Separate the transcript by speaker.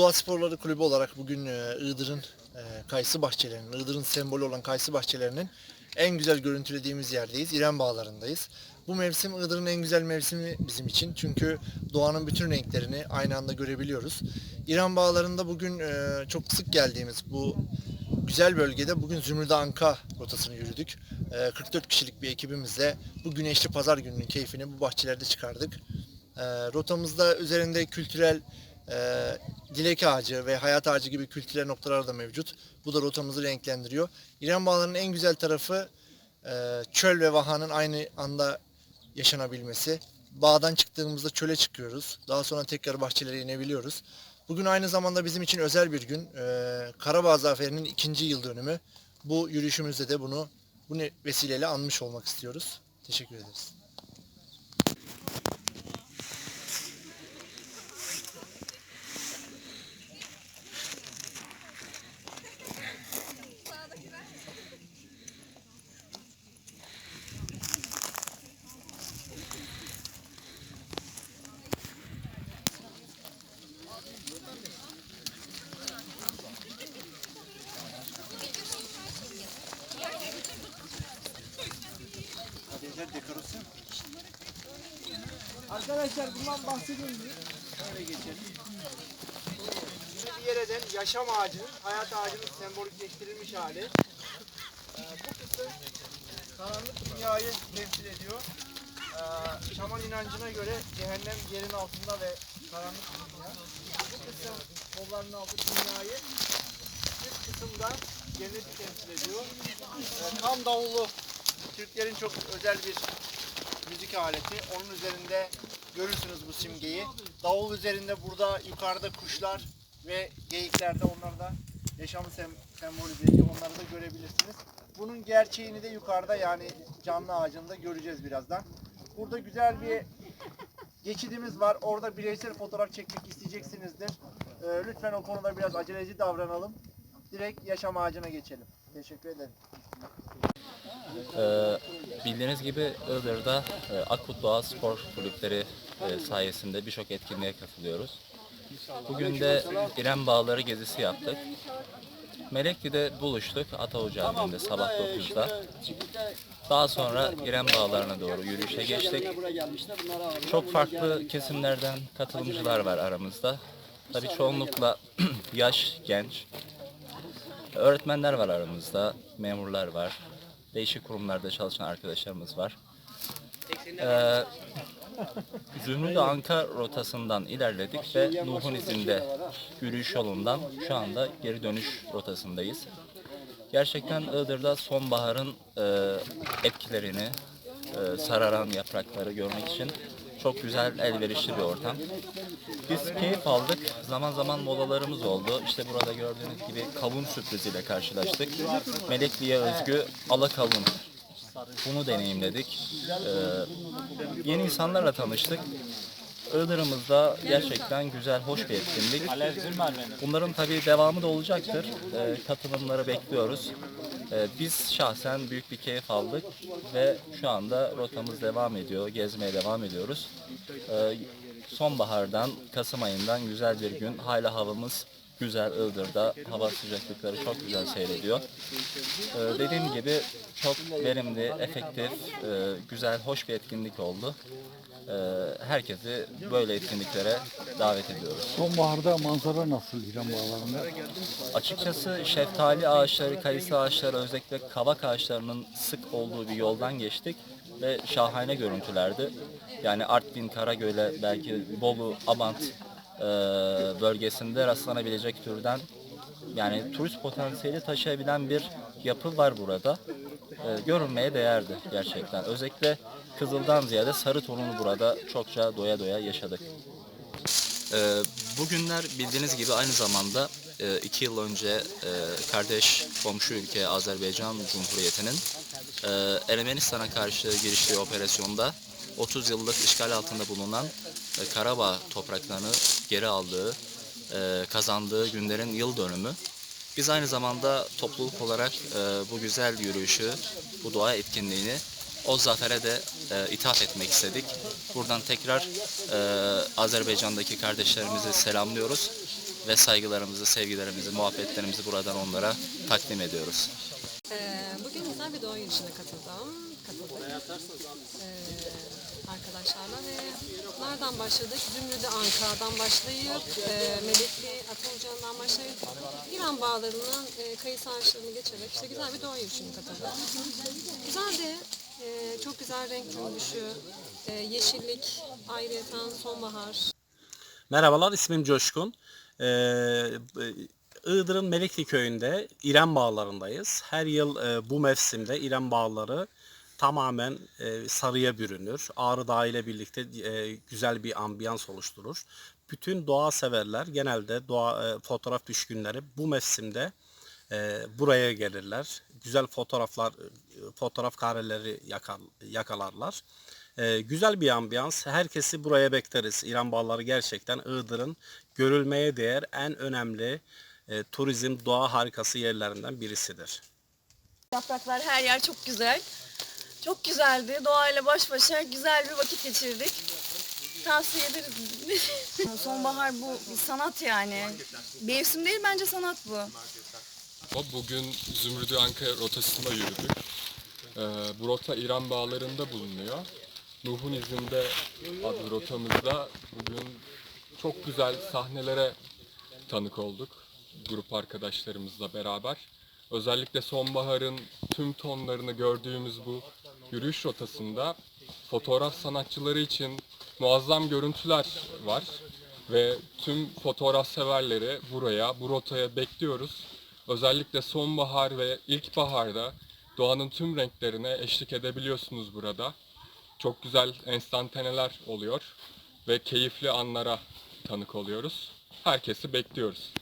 Speaker 1: Doğa Sporları Kulübü olarak bugün e, Iğdır'ın e, kayısı bahçelerinin, Iğdır'ın sembolü olan kayısı bahçelerinin en güzel görüntülediğimiz yerdeyiz. İrem Bağları'ndayız. Bu mevsim Iğdır'ın en güzel mevsimi bizim için. Çünkü doğanın bütün renklerini aynı anda görebiliyoruz. İrem Bağları'nda bugün e, çok sık geldiğimiz bu güzel bölgede bugün Zümrüt Anka rotasını yürüdük. E, 44 kişilik bir ekibimizle bu güneşli pazar gününün keyfini bu bahçelerde çıkardık. E, rotamızda üzerinde kültürel e, dilek ağacı ve hayat ağacı gibi kültürel noktalar da mevcut. Bu da rotamızı renklendiriyor. İrem Bağları'nın en güzel tarafı e, çöl ve vahanın aynı anda yaşanabilmesi. Bağdan çıktığımızda çöle çıkıyoruz. Daha sonra tekrar bahçelere inebiliyoruz. Bugün aynı zamanda bizim için özel bir gün. E, Karabağ Zaferi'nin ikinci yıl dönümü. Bu yürüyüşümüzde de bunu bu vesileyle anmış olmak istiyoruz. Teşekkür ederiz.
Speaker 2: Arkadaşlar bundan bahsedeyim mi?
Speaker 1: Şöyle geçelim. Şimdi bir yerden yaşam ağacının, hayat ağacının sembolikleştirilmiş hali. Ee, bu kısım karanlık dünyayı temsil ediyor. Ee, şaman inancına göre cehennem yerin altında ve karanlık dünya. Bu kısım kollarının altı dünyayı, üst kısımda cenneti temsil ediyor. Ee, tam davullu, Türklerin çok özel bir müzik aleti. Onun üzerinde görürsünüz bu simgeyi. Davul üzerinde burada yukarıda kuşlar ve geyikler de onlar da yaşamı sem sembolize ediyor. Onları da görebilirsiniz. Bunun gerçeğini de yukarıda yani canlı ağacında göreceğiz birazdan. Burada güzel bir geçidimiz var. Orada bireysel fotoğraf çekmek isteyeceksinizdir. Ee, lütfen o konuda biraz aceleci davranalım. Direkt yaşam ağacına geçelim. Teşekkür ederim.
Speaker 3: Ee, bildiğiniz gibi Iğdır'da e, Akut Doğa Spor Kulüpleri e, sayesinde birçok etkinliğe katılıyoruz. Bugün de İrem Bağları gezisi yaptık. Melekli'de buluştuk Atavu Camii'nde sabah 9'da. Daha sonra İrem Bağları'na doğru yürüyüşe geçtik. Çok farklı kesimlerden katılımcılar var aramızda. Tabii çoğunlukla yaş, genç. Öğretmenler var aramızda, memurlar var, değişik kurumlarda çalışan arkadaşlarımız var. Ee, Zümrüt Anka rotasından ilerledik ve Nuh'un izinde yürüyüş yolundan şu anda geri dönüş rotasındayız. Gerçekten Iğdır'da sonbaharın e, etkilerini, e, sararan yaprakları görmek için çok güzel, elverişli bir ortam. Biz keyif aldık. Zaman zaman molalarımız oldu. İşte burada gördüğünüz gibi kavun sürpriziyle karşılaştık. Melekli'ye özgü ala kavun. Bunu deneyimledik. Ee, yeni insanlarla tanıştık. Iğdır'ımızda gerçekten güzel, hoş bir etkinlik. Bunların tabii devamı da olacaktır. Ee, katılımları bekliyoruz. Ee, biz şahsen büyük bir keyif aldık ve şu anda rotamız devam ediyor, gezmeye devam ediyoruz. Ee, sonbahardan, Kasım ayından güzel bir gün. Hala havamız güzel Iğdır'da. Hava sıcaklıkları çok güzel seyrediyor. Ee, dediğim gibi çok verimli, efektif, e, güzel, hoş bir etkinlik oldu. Ee, herkesi böyle etkinliklere davet ediyoruz.
Speaker 4: Sonbaharda manzara nasıl İrem Bağları'nda?
Speaker 3: Açıkçası şeftali ağaçları, kayısı ağaçları, özellikle kavak ağaçlarının sık olduğu bir yoldan geçtik ve şahane görüntülerdi. Yani Artvin, Karagöl'e, belki Bolu, Abant e, bölgesinde rastlanabilecek türden yani turist potansiyeli taşıyabilen bir yapı var burada. E, görünmeye değerdi gerçekten. Özellikle Kızıl'dan ziyade sarı tonunu burada çokça doya doya yaşadık. Ee, Bugünler bildiğiniz gibi aynı zamanda e, iki yıl önce e, kardeş komşu ülke Azerbaycan Cumhuriyeti'nin e, Ermenistan'a karşı giriştiği operasyonda 30 yıllık işgal altında bulunan Karabağ topraklarını geri aldığı, e, kazandığı günlerin yıl dönümü. Biz aynı zamanda topluluk olarak e, bu güzel yürüyüşü, bu doğa etkinliğini o zafere de e, ithaf etmek istedik. Buradan tekrar e, Azerbaycan'daki kardeşlerimizi selamlıyoruz. ve saygılarımızı, sevgilerimizi, muhabbetlerimizi buradan onlara takdim ediyoruz.
Speaker 5: Ee, bugün güzel bir doğa yürüyüşüne katıldım. Katıldık. Ee, arkadaşlarla ve nereden başladık? Zümrüdü Anka'dan başlayıp e, Melekli Atolcan'dan başlayıp İran bağlarının e, kayısı ağaçlarını geçerek işte güzel bir doğa yürüyüşüne katıldım. Güzeldi. Ee, çok güzel renk cümbüşü, e, yeşillik, ayrıyeten sonbahar,
Speaker 6: Merhabalar, ismim Coşkun. Ee, Iğdır'ın Melikli köyünde İrem Bağları'ndayız. Her yıl e, bu mevsimde İrem Bağları tamamen e, sarıya bürünür. Ağrı Dağı ile birlikte e, güzel bir ambiyans oluşturur. Bütün doğa severler, genelde doğa e, fotoğraf düşkünleri bu mevsimde e, buraya gelirler. Güzel fotoğraflar, e, fotoğraf kareleri yakar, yakalarlar. E, güzel bir ambiyans. Herkesi buraya bekleriz. İran Bağları gerçekten Iğdır'ın görülmeye değer en önemli e, turizm doğa harikası yerlerinden birisidir.
Speaker 7: Yapraklar her yer çok güzel. Çok güzeldi. Doğayla baş başa güzel bir vakit geçirdik. Tavsiye ederiz. Sonbahar bu bir sanat yani. Mevsim değil bence sanat bu.
Speaker 8: Bugün Zümrüdü Ankara rotasında yürüdük. Ee, bu rota İran bağlarında bulunuyor. Nuh'un izinde adlı rotamızda bugün çok güzel sahnelere tanık olduk grup arkadaşlarımızla beraber. Özellikle sonbaharın tüm tonlarını gördüğümüz bu yürüyüş rotasında fotoğraf sanatçıları için muazzam görüntüler var ve tüm fotoğraf severleri buraya, bu rotaya bekliyoruz. Özellikle sonbahar ve ilkbaharda doğanın tüm renklerine eşlik edebiliyorsunuz burada. Çok güzel enstantaneler oluyor ve keyifli anlara tanık oluyoruz. Herkesi bekliyoruz.